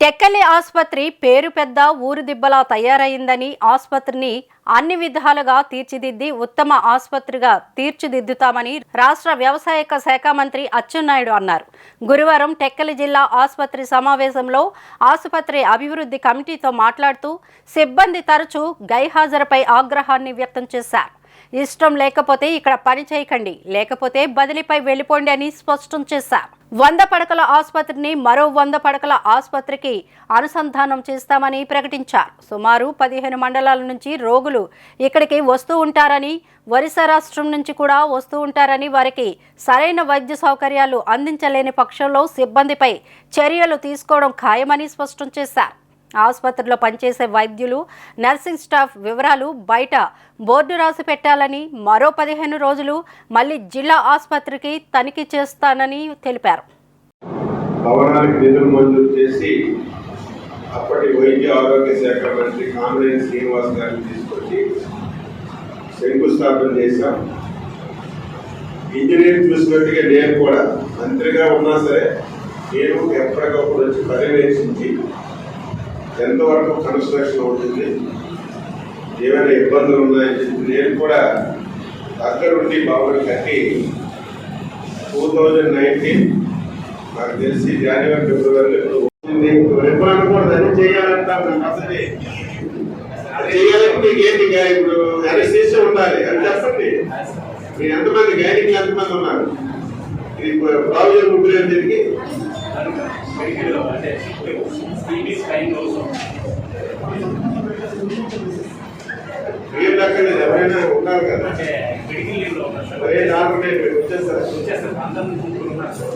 టెక్కలి ఆసుపత్రి పేరు పెద్ద ఊరు దిబ్బలా తయారైందని ఆసుపత్రిని అన్ని విధాలుగా తీర్చిదిద్ది ఉత్తమ ఆసుపత్రిగా తీర్చిదిద్దుతామని రాష్ట్ర వ్యవసాయక శాఖ మంత్రి అచ్చెన్నాయుడు అన్నారు. గురువారం టెక్కలి జిల్లా ఆసుపత్రి సమావేశంలో ఆసుపత్రి అభివృద్ధి కమిటీతో మాట్లాడుతూ సిబ్బంది తరచూ గైహాజరుపై ఆగ్రహాన్ని వ్యక్తం చేశారు. ఇష్టం లేకపోతే ఇక్కడ పని చేయకండి. లేకపోతే బదిలీపై వెళ్ళిపోండి అని స్పష్టం చేశారు వంద పడకల ఆసుపత్రిని మరో వంద పడకల ఆసుపత్రికి అనుసంధానం చేస్తామని ప్రకటించారు. సుమారు పదిహేను మండలాల నుంచి రోగులు ఇక్కడికి వస్తూ ఉంటారని ఒరిస్సా రాష్ట్రం నుంచి కూడా వస్తూ ఉంటారని వారికి సరైన వైద్య సౌకర్యాలు అందించలేని పక్షంలో సిబ్బందిపై చర్యలు తీసుకోవడం ఖాయమని స్పష్టం చేశారు. ఆసుపత్రిలో పనిచేసే వైద్యులు నర్సింగ్ స్టాఫ్ వివరాలు బయట బోర్డు రాసి పెట్టాలని మరో పదిహేను రోజులు మళ్ళీ జిల్లా ఆసుపత్రికి తనిఖీ చేస్తానని తెలిపారు. భవనానికి నిధులు మంజూరు చేసి అప్పటి వైద్య ఆరోగ్య శాఖ మంత్రి కామినేని శ్రీనివాస్ గారిని తీసుకొచ్చి శంకుస్థాపన చేశాం. ఇంజనీరింగ్ చూసినట్టుగా నేను కూడా మంత్రిగా ఉన్నా సరే నేను ఎప్పటికప్పుడు వచ్చి పర్యవేక్షించి ఎంతవరకు కన్స్ట్రక్షన్ అవుతుంది? ఏమైనా ఇబ్బందులు ఉన్నాయని చెప్పి నేను కూడా దగ్గరుండి భవనం కట్టి టూ థౌజండ్ నైన్టీన్ నాకు తెలిసి జనవరి ఫిబ్రవరి ఎప్పుడు అనుకోవద్దని చేయాలంటాం అసలు అది చేయాలంటే ఏంటి ఇప్పుడు? అనస్థీషియా ఉండాలి. అని చెప్పండి. మీరు ఎంతమంది గైనింగ్ ఎంతమంది ఉన్నారు? ఇది ప్రాబ్లం ముగ్గురు దీనికి మెడికల్ అంటే స్పీడీస్ టైం కోసం ఎవరైనా ఉన్నారు కదా? మెడికల్ లీవ్లో ఉన్నారు సార్. మరే డాక్టర్ మీరు వచ్చేస్తారు? వచ్చేస్తారు అందరం ఉన్నారు సార్.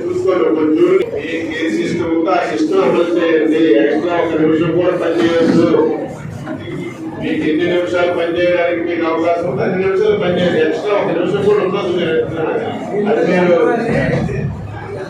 చూసుకోండి కొంచెం ఏ ఏ సిస్టమ్ ఉందో ఆ సిస్టమ్ అమలు చేయండి. ఎక్స్ట్రా ఒక నిమిషం కూడా పనిచేయచ్చు మీకు ఎన్ని నిమిషాలు పనిచేయడానికి మీకు అవకాశం ఉంది అన్ని నిమిషాలు పనిచేయండి. ఎక్స్ట్రా ఒక నిమిషం కూడా ఉండదు. అది మీరు